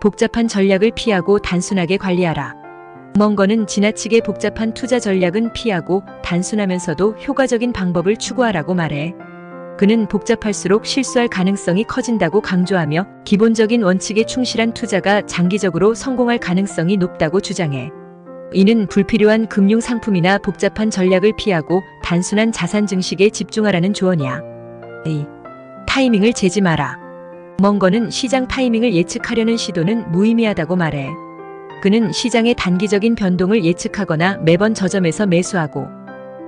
복잡한 전략을 피하고 단순하게 관리하라. 멍거는 지나치게 복잡한 투자 전략은 피하고 단순하면서도 효과적인 방법을 추구하라고 말해. 그는 복잡할수록 실수할 가능성이 커진다고 강조하며 기본적인 원칙에 충실한 투자가 장기적으로 성공할 가능성이 높다고 주장해. 이는 불필요한 금융 상품이나 복잡한 전략을 피하고 단순한 자산 증식에 집중하라는 조언이야. 2. 타이밍을 재지 마라. 멍거는 시장 타이밍을 예측하려는 시도는 무의미하다고 말해. 그는 시장의 단기적인 변동을 예측하거나 매번 저점에서 매수하고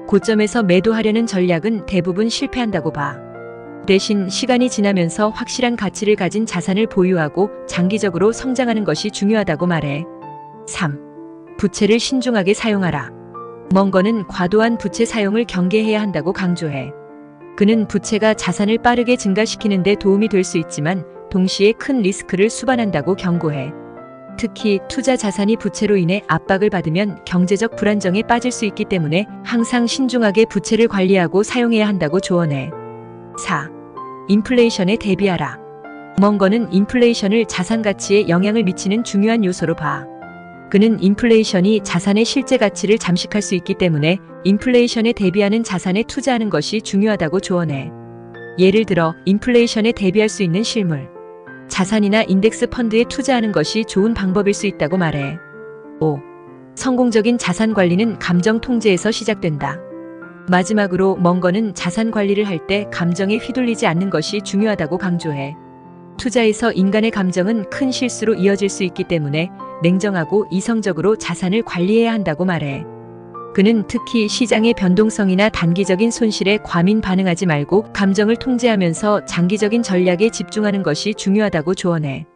고점에서 매도하려는 전략은 대부분 실패한다고 봐. 대신 시간이 지나면서 확실한 가치를 가진 자산을 보유하고 장기적으로 성장하는 것이 중요하다고 말해. 3. 부채를 신중하게 사용하라. 멍거는 과도한 부채 사용을 경계해야 한다고 강조해. 그는 부채가 자산을 빠르게 증가시키는 데 도움이 될 수 있지만 동시에 큰 리스크를 수반한다고 경고해. 특히 투자 자산이 부채로 인해 압박을 받으면 경제적 불안정에 빠질 수 있기 때문에 항상 신중하게 부채를 관리하고 사용해야 한다고 조언해. 4. 인플레이션에 대비하라. 멍거는 인플레이션을 자산 가치에 영향을 미치는 중요한 요소로 봐. 그는 인플레이션이 자산의 실제 가치를 잠식할 수 있기 때문에 인플레이션에 대비하는 자산에 투자하는 것이 중요하다고 조언해. 예를 들어 인플레이션에 대비할 수 있는 실물, 자산이나 인덱스 펀드에 투자하는 것이 좋은 방법일 수 있다고 말해. 5. 성공적인 자산 관리는 감정 통제에서 시작된다. 마지막으로 멍거는 자산 관리를 할 때 감정에 휘둘리지 않는 것이 중요하다고 강조해. 투자에서 인간의 감정은 큰 실수로 이어질 수 있기 때문에 냉정하고 이성적으로 자산을 관리해야 한다고 말해. 그는 특히 시장의 변동성이나 단기적인 손실에 과민 반응하지 말고 감정을 통제하면서 장기적인 전략에 집중하는 것이 중요하다고 조언해.